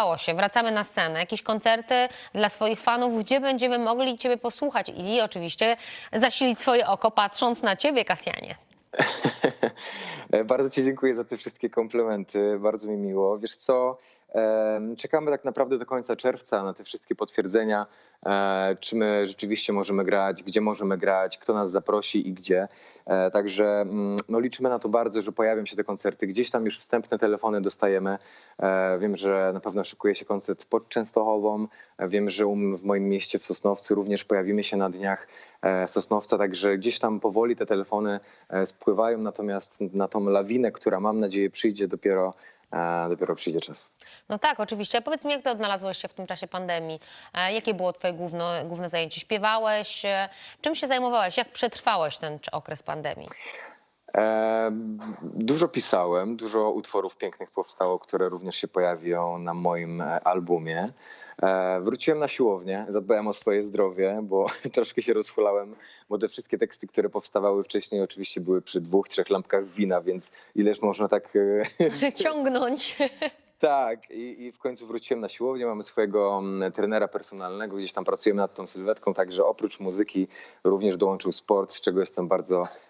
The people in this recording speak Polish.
Udało się, wracamy na scenę. Jakieś koncerty dla swoich fanów, gdzie będziemy mogli Ciebie posłuchać i oczywiście zasilić swoje oko patrząc na Ciebie, Kasjanie. Bardzo Ci dziękuję za te wszystkie komplementy, bardzo mi miło. Wiesz co, czekamy tak naprawdę do końca czerwca na te wszystkie potwierdzenia, e, czy my rzeczywiście możemy grać, gdzie możemy grać, kto nas zaprosi i gdzie. E, Także mm, no, liczymy na to bardzo, że pojawią się te koncerty. Gdzieś tam już wstępne telefony dostajemy. E, Wiem, że na pewno szykuje się koncert pod Częstochową. Wiem, że w moim mieście w Sosnowcu również pojawimy się na dniach Sosnowca, także gdzieś tam powoli te telefony spływają, natomiast na tą lawinę, która mam nadzieję przyjdzie dopiero, e, dopiero przyjdzie czas. No tak, oczywiście. Powiedz mi, jak Ty odnalazłeś się w tym czasie pandemii? Jakie było Twoje główne, główne zajęcie? Śpiewałeś? E, Czym się zajmowałeś? Jak przetrwałeś ten okres pandemii? E, Dużo pisałem, dużo utworów pięknych powstało, które również się pojawią na moim e, albumie. E, Wróciłem na siłownię, zadbałem o swoje zdrowie, bo troszkę się rozchulałem, bo te wszystkie teksty, które powstawały wcześniej, oczywiście były przy dwóch, trzech lampkach wina, więc ileż można tak Ciągnąć. Tak, i, i w końcu wróciłem na siłownię. Mamy swojego mm, trenera personalnego, gdzieś tam pracujemy nad tą sylwetką, także oprócz muzyki również dołączył sport, z czego jestem bardzo,